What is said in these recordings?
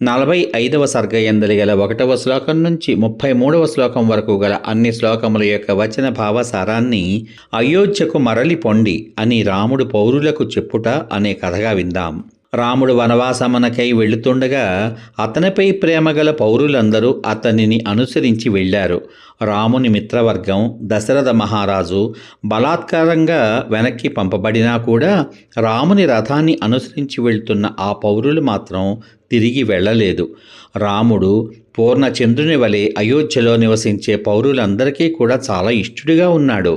నలభై ఐదవ సర్గయందలి గల ఒకటవ శ్లోకం నుంచి ముప్పై మూడవ శ్లోకం వరకు గల అన్ని శ్లోకముల యొక్క వచన భావసారాన్ని అయోధ్యకు మరలి పొండి అని రాముడు పౌరులకు చెప్పుట అనే కథగా విందాం. రాముడు వనవాసమునకై వెళుతుండగా అతనిపై ప్రేమగల పౌరులందరూ అతనిని అనుసరించి వెళ్ళారు. రాముని మిత్రవర్గం దశరథ మహారాజు బలాత్కారంగా వెనక్కి పంపబడినా కూడా రాముని రథాన్ని అనుసరించి వెళ్తున్న ఆ పౌరులు మాత్రం తిరిగి వెళ్ళలేదు. రాముడు పూర్ణచంద్రుని వలె అయోధ్యలో నివసించే పౌరులందరికీ కూడా చాలా ఇష్టడుగా ఉన్నాడు.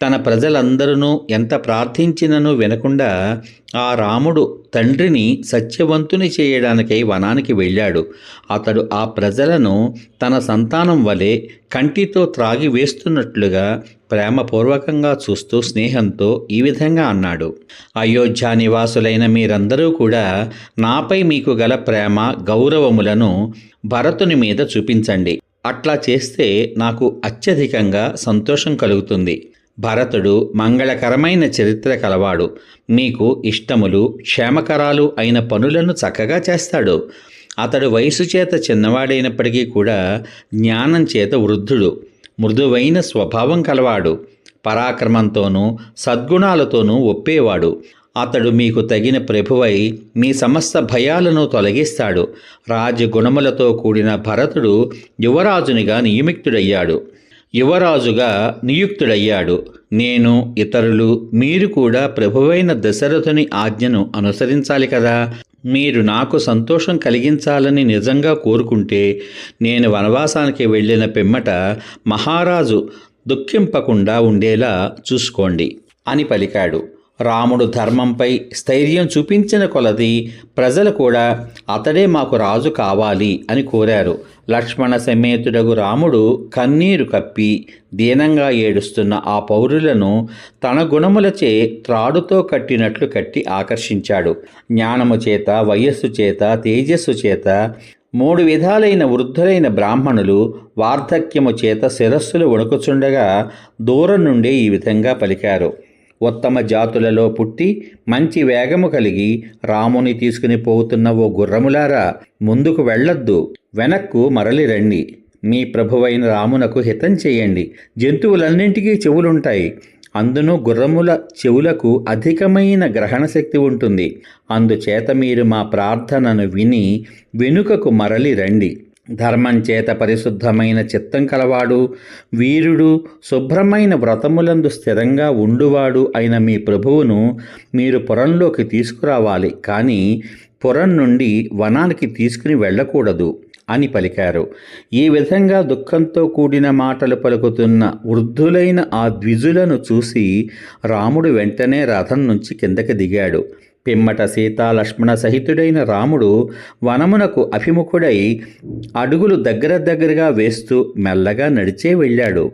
తన ప్రజలందరూ ఎంత ప్రార్థించినను వినకుండా ఆ రాముడు తండ్రిని సత్యవంతుని చేయడానికై వనానికి వెళ్ళాడు. అతడు ఆ ప్రజలను తన సంతానం వలె కంటితో త్రాగి వేస్తున్నట్లుగా ప్రేమపూర్వకంగా చూస్తూ స్నేహంతో ఈ విధంగా అన్నాడు. అయోధ్య నివాసులైన మీరందరూ కూడా నాపై మీకు గల ప్రేమ గౌరవములను భరతుని మీద చూపించండి. అట్లా చేస్తే నాకు అత్యధికంగా సంతోషం కలుగుతుంది. భరతుడు మంగళకరమైన చరిత్ర కలవాడు. మీకు ఇష్టములు క్షేమకరాలు అయిన పనులను చక్కగా చేస్తాడు. అతడు వయసు చేత చిన్నవాడైనప్పటికీ కూడా జ్ఞానం చేత వృద్ధుడు. మృదువైన స్వభావం కలవాడు. పరాక్రమంతోనూ సద్గుణాలతోనూ ఒప్పేవాడు. అతడు మీకు తగిన ప్రభువై మీ సమస్త భయాలను తొలగిస్తాడు. రాజగుణములతో కూడిన భరతుడు యువరాజునిగా నియమిక్తుడయ్యాడు యువరాజుగా నియుక్తుడయ్యాడు. నేను ఇతరులు మీరు కూడా ప్రభువైన దశరథుని ఆజ్ఞను అనుసరించాలి కదా. మీరు నాకు సంతోషం కలిగించాలని నిజంగా కోరుకుంటే నేను వనవాసానికి వెళ్ళిన పిమ్మట మహారాజు దుఃఖింపకుండా ఉండేలా చూసుకోండి అని పలికాడు. రాముడు ధర్మంపై స్థైర్యం చూపించిన కొలది ప్రజలు కూడా అతడే మాకు రాజు కావాలి అని కోరారు. లక్ష్మణ సమేతుడగు రాముడు కన్నీరు కప్పి దీనంగా ఏడుస్తున్న ఆ పౌరులను తన గుణములచే త్రాడుతో కట్టినట్లు కట్టి ఆకర్షించాడు. జ్ఞానము చేత వయస్సు చేత తేజస్సు చేత మూడు విధాలైన వృద్ధులైన బ్రాహ్మణులు వార్ధక్యము చేత శిరస్సులు వణుకుచుండగా దూరం నుండే ఈ విధంగా పలికారు. ఉత్తమ జాతులలో పుట్టి మంచి వేగము కలిగి రాముని తీసుకుని పోతున్న ఓ గుర్రములారా ముందుకు వెళ్ళొద్దు వెనక్కు మరలి రండి. మీ ప్రభువైన రామునకు హితం చేయండి. జంతువులన్నింటికీ చెవులుంటాయి. అందును గుర్రముల చెవులకు అధికమైన గ్రహణ శక్తి ఉంటుంది. అందుచేత మీరు మా ప్రార్థనను విని వెనుకకు మరలి రండి. ధర్మంచేత పరిశుద్ధమైన చిత్తం కలవాడు వీరుడు శుభ్రమైన వ్రతములందు స్థిరంగా ఉండువాడు అయిన మీ ప్రభువును మీరు పురంలోకి తీసుకురావాలి కానీ పురం నుండి వనానికి తీసుకుని వెళ్ళకూడదు అని పలికారు. ఈ విధంగా దుఃఖంతో కూడిన మాటలు పలుకుతున్న వృద్ధులైన ఆ ద్విజులను చూసి రాముడు వెంటనే రథం నుంచి కిందకి దిగాడు. పిమ్మట సీతాలక్ష్మణ సహితుడైన రాముడు వనమునకు అభిముఖుడై అడుగులు దగ్గర దగ్గరగా వేస్తూ మెల్లగా నడిచే వెళ్ళాడు.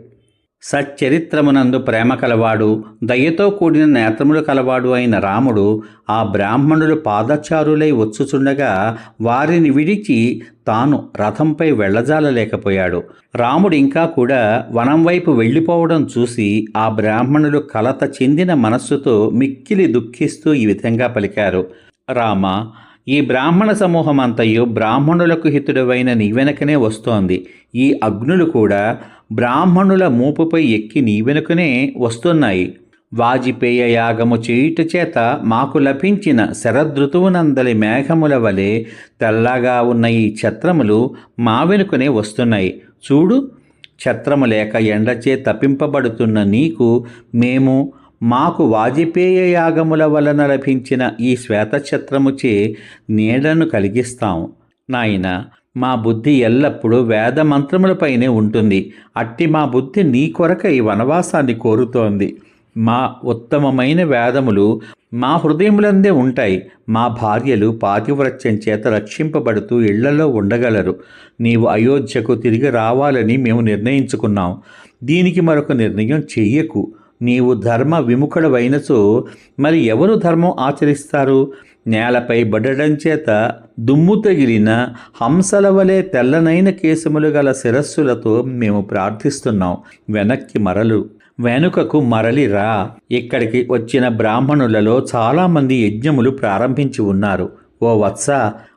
సచ్చరిత్రమునందు ప్రేమ కలవాడు దయతో కూడిన నేత్రములు కలవాడు అయిన రాముడు ఆ బ్రాహ్మణులు పాదచారులై వచ్చుచుండగా వారిని విడిచి తాను రథంపై వెళ్ళజాలలేకపోయాడు. రాముడు ఇంకా కూడా వనం వైపు వెళ్ళిపోవడం చూసి ఆ బ్రాహ్మణులు కలత చెందిన మనస్సుతో మిక్కిలి దుఃఖిస్తూ ఈ విధంగా పలికారు. రామ ఈ బ్రాహ్మణ సమూహం అంతయు బ్రాహ్మణులకు హితుడవైన నీ వెనకనే వస్తోంది. ఈ అగ్నులు కూడా బ్రాహ్మణుల మూపుపై ఎక్కి నీ వెనుకనే వస్తున్నాయి. వాజిపేయ యాగము చేయుట చేత మాకు లభించిన శరదృతువునందలి మేఘముల వలె తెల్లగా ఉన్న ఈ ఛత్రములు మా వెనుకనే వస్తున్నాయి. చూడు ఛత్రము లేక ఎండచే తప్పింపబడుతున్న నీకు మేము మాకు వాజపేయ యాగముల వలన లభించిన ఈ శ్వేతఛత్రముచే నీడను కలిగిస్తాం. నాయన మా బుద్ధి ఎల్లప్పుడూ వేద మంత్రములపైనే ఉంటుంది. అట్టి మా బుద్ధి నీ కొరక ఈ వనవాసాన్ని కోరుతోంది. మా ఉత్తమమైన వేదములు మా హృదయములందే ఉంటాయి. మా భార్యలు పాతివ్రత్యం చేత రక్షింపబడుతూ ఇళ్ళలో ఉండగలరు. నీవు అయోధ్యకు తిరిగి రావాలని మేము నిర్ణయించుకున్నాం. దీనికి మరొక నిర్ణయం చెయ్యకు. నీవు ధర్మ విముఖుడవైనచో మరి ఎవరు ధర్మం ఆచరిస్తారు? నేలపై బడడం చేత దుమ్ము తగిలిన హంసల వలె తెల్లనైన కేశములు గల శిరస్సులతో మేము ప్రార్థిస్తున్నాం. వెనక్కి మరలు. వెనుకకు మరలి రా. ఇక్కడికి వచ్చిన బ్రాహ్మణులలో చాలామంది యజ్ఞములు ప్రారంభించి ఉన్నారు. ఓ వత్స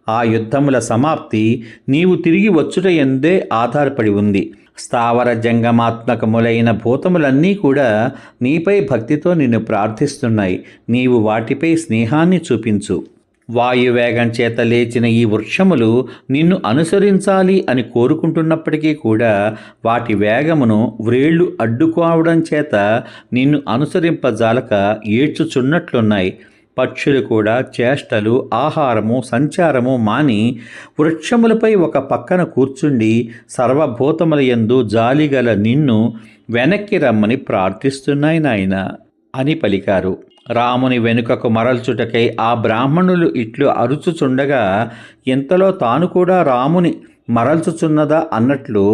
ఆ యుద్ధముల సమాప్తి నీవు తిరిగి వచ్చుట ఎందే ఆధారపడి ఉంది. స్థావర జంగమాత్మకములైన భూతములన్నీ కూడా నీపై భక్తితో నిన్ను ప్రార్థిస్తున్నాయి. నీవు వాటిపై స్నేహాన్ని చూపించు. వాయువేగం చేత లేచిన ఈ వృక్షములు నిన్ను అనుసరించాలి అని కోరుకుంటున్నప్పటికీ కూడా వాటి వేగమును వ్రేళ్ళు అడ్డుకోవడం చేత నిన్ను అనుసరింపజాలక ఏడ్చుచున్నట్లున్నాయి. పక్షులు కూడా చేష్టలు ఆహారము సంచారము మాని వృక్షములపై ఒక పక్కన కూర్చుండి సర్వభూతముల యందు జాలిగల నిన్ను వెనక్కి రమ్మని ప్రార్థిస్తున్నాయి నాయన అని పలికారు. రాముని వెనుకకు మరల్చుటకై ఆ బ్రాహ్మణులు ఇట్లు అరుచుచుండగా ఇంతలో తాను కూడా రాముని మరల్చుచున్నదా? అన్నట్లు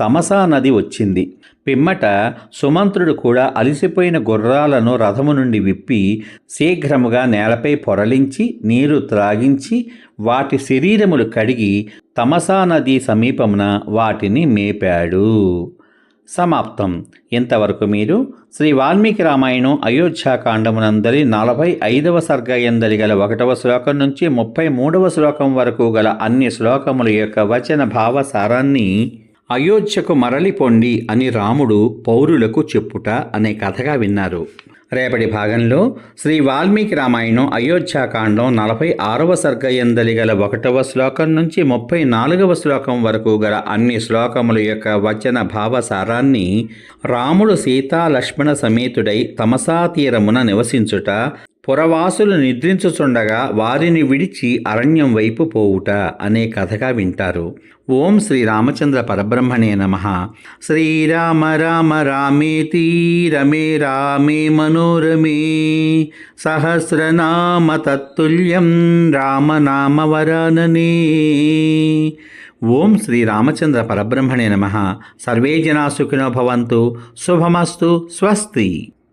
తమసా నది వచ్చింది. పిమ్మట సుమంత్రుడు కూడా అలిసిపోయిన గుర్రాలను రథము నుండి విప్పి శీఘ్రముగా నేలపై పొరలించి నీరు త్రాగించి వాటి శరీరములు కడిగి తమసా నది సమీపమున వాటిని మేపాడు. సమాప్తం. ఇంతవరకు మీరు శ్రీ వాల్మీకి రామాయణం అయోధ్యాకాండమునందరి నలభై ఐదవ సర్గ గల ఒకటవ శ్లోకం నుంచి ముప్పై మూడవ శ్లోకం వరకు గల అన్ని శ్లోకముల యొక్క వచన భావ సారాన్ని అయోధ్యకు మరలిపోండి అని రాముడు పౌరులకు చెప్పుట అనే కథగా విన్నారు. రేపటి భాగంలో శ్రీ వాల్మీకి రామాయణం అయోధ్యాకాండం నలభై ఆరవ సర్గయందలి గల ఒకటవ శ్లోకం నుంచి ముప్పై నాలుగవ శ్లోకం వరకు గల అన్ని శ్లోకముల యొక్క వచన భావసారాన్ని రాముడు సీతా లక్ష్మణ సమేతుడై తమసా తీరమున నివసించుట పురవాసులు నిద్రించుచుండగా వారిని విడిచి అరణ్యం వైపు పోవుట అనే కథగా వింటారు. ఓం శ్రీ రామచంద్ర పరబ్రహ్మణే నమ. శ్రీరామ రామ రామేతి రమే రామే మనోరమే. సహస్రనామ తత్తుల్యం రామనామ వరాననే. ఓం శ్రీ రామచంద్ర పరబ్రహ్మణే నమ. సర్వే జనా సుఖినో భవంతు. శుభమస్తు. స్వస్తి.